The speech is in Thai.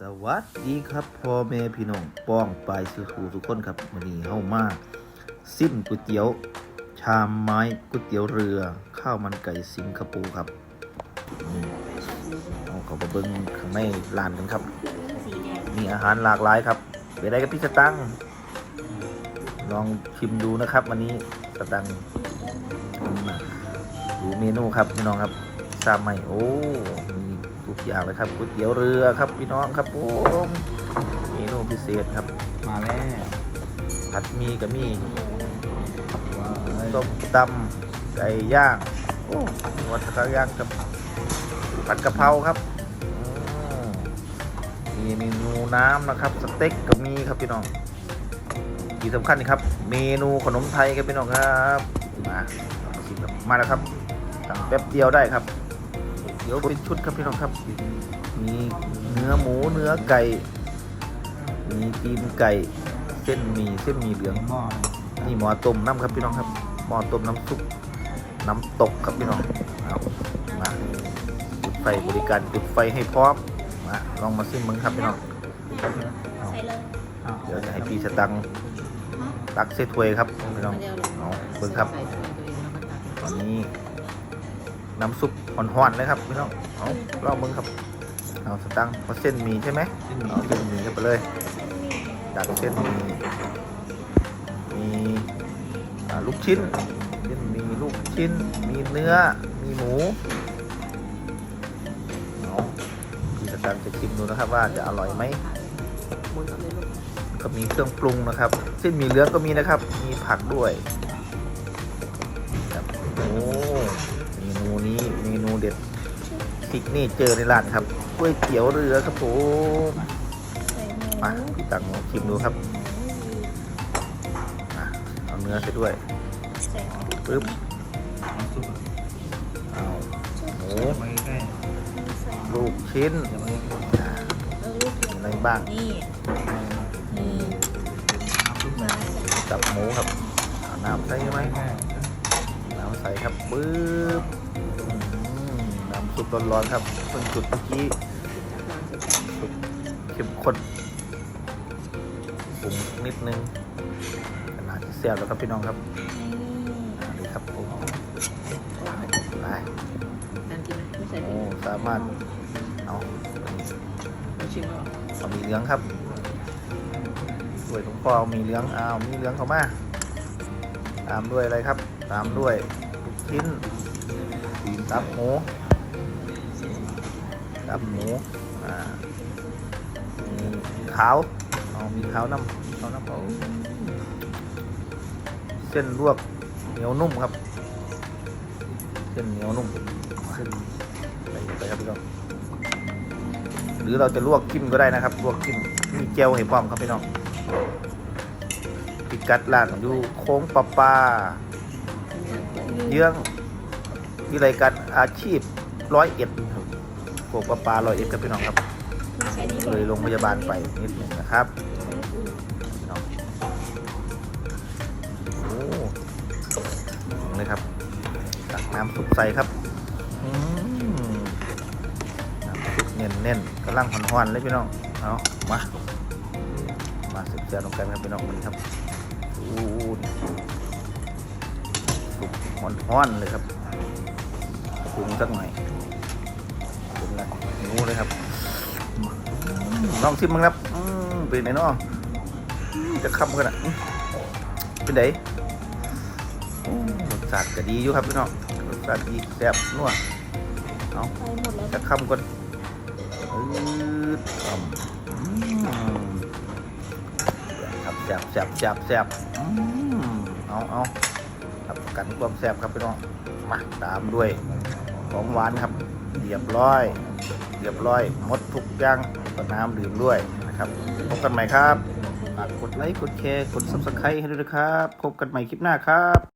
สวัสดีครับพ่อแม่พี่น้องป้องปลายสุขูทุกคนครับวันนี้เฮามาซิมก๋วยเตี๋ยว ชามไม้ก๋วยเตี๋ยวเรือ ข้าวมันไก่สิงคโปร์ครับนี่เอาเข้าไปเบิ้งข้างในร้านกันครับ มีอาหารหลากหลายครับไปได้กับพี่สตังค์ลองชิมดูนะครับ วันนี้สตังค์ดูเมนูครับพี่น้องครับทราบไหมโอ้มี กอย่างเลยครับก๋วยเตี๋ยวเรือครับพี่น้องครับผมเมนูพิเศษครับมาแล้วผัดหมีกับมีว้าวต้มตำไก่ย่างโอ้วัดข้าวย่างกับผัดกะเพราครับอืมมีเมนูน้ำนะครับสเต็กกับมีครับพี่น้องที่สำคัญนี่ครับ เมนูขนมไทยครับพี่น้องครับมาเรามาชิมครับมาแล้วครับสั่งแป๊บเดียวได้ครับ เดี๋ยวเป็นชุดครับพี่น้องครับ มีเนื้อหมูเนื้อไก่ มีตีนไก่ เส้นหมี่เส้นหมี่เหลืองหม้อนี่หม้อต้มน้ำครับพี่น้องครับหม้อต้มน้ำซุปน้ำตกครับพี่น้องเอามาจุดไฟบริการจุดไฟให้พร้อมมาลองมาซิมมึงครับพี่น้องเอาใส่เลยเดี๋ยวจะให้พี่สตังค์ตักเซถ้วยครับพี่น้องเดียวเลยเอาเบิ่งครับตอนนี้ น้ำซุปห่อนๆเลยครับพี่น้องเอาลองมึงครับเอาสตังค์เอาเส้นหมีใช่ไหมเอาเส้นหมีเข้าไปเลยดักเส้นหมีมีอ่าลูกชิ้นเส้นหมีลูกชิ้น มีเนื้อมีหมูเอาพี่สตังค์จะชิมดูนะครับว่าจะอร่อยไหมก็มีเครื่องปรุงนะครับ เส้นหมีเหลืองก็มีนะครับ มีผักด้วยครับโอ้ ซิกนี่เจอในร้านครับก๋วยเตี๋ยวเรือครับผมมาพี่ตังลองชิมดูครับเอาเนื้อไปด้วยปึ๊บเอาหมูลูกชิ้นอะไรบ้างนี่จับหมูครับน้ำใส่ไหมน้ำใส่ครับปึ๊บ อืมน้ำซุปร้อนๆครับเพิ่งจุดเมื่อกี้ซุปเข้มข้นปรุงนิดนึงขนาดที่แซ่บแล้วครับพี่น้องครับอันนี้ครับผมไปการกินนะไม่ใส่โอ้สามารถเอาไม่ชิมหรอเอามีเหลืองครับด้วยหลวงพ่อเอามีเหลืองเอามีเหลืองเข้ามาตามด้วยอะไรครับ ตามด้วยลูกชิ้นตับหมู ตับหมูอ่ามีขาวเอามีขาวน้ำขาวน้ำเอาเส้นลวกเหนียวนุ่มครับ เส้นเหนียวนุ่มเส้นไปไปครับพี่น้องหรือเราจะลวกจิ้มก็ได้นะครับ ลวกจิ้มมีเจลให้พร้อมครับพี่น้องพิกัดร้านอยู่โค้งปลาปลาเยื้องวิไลการอาชีพร้อยเอ็ดครับ โค้งปลาปลาร้อยเอ็ดกับพี่น้องครับ เลยโรงพยาบาลไปนิดหนึ่งนะครับน้องโอ้เลยครับ ตักน้ำซุปใส่ครับอืมน้ำซุปเน้นๆกำลังหอนๆเลยพี่น้อง เอามา มาเสียบๆลงไปครับพี่น้องมันครับอู้นี่ซุปหอนๆเลยครับปรุงสักหน่อย ไรงูเลยครับลองชิมมั้งครับอืมเป็นไงเนาะอืมจะคำกันอะอืมเป็นไงโอ้รสชาติก็ดีอยู่ครับพี่น้องรสชาติดีแซ่บนัวเอาใส่หมดแล้วจะคำก่อนอืดคำอืมครับแซ่บแซ่บแซ่บแซ่บอืมเอาเอาครับประกันความแซ่บครับพี่น้องมาตามด้วยของหวานครับ เรียบร้อย เรียบร้อยหมดทุกอย่างก็น้ำดื่มด้วยนะครับพบกันใหม่ครับฝากกดไลค์กดแชร์กด subscribe ให้ด้วยนะครับ พบกันใหม่คลิปหน้าครับ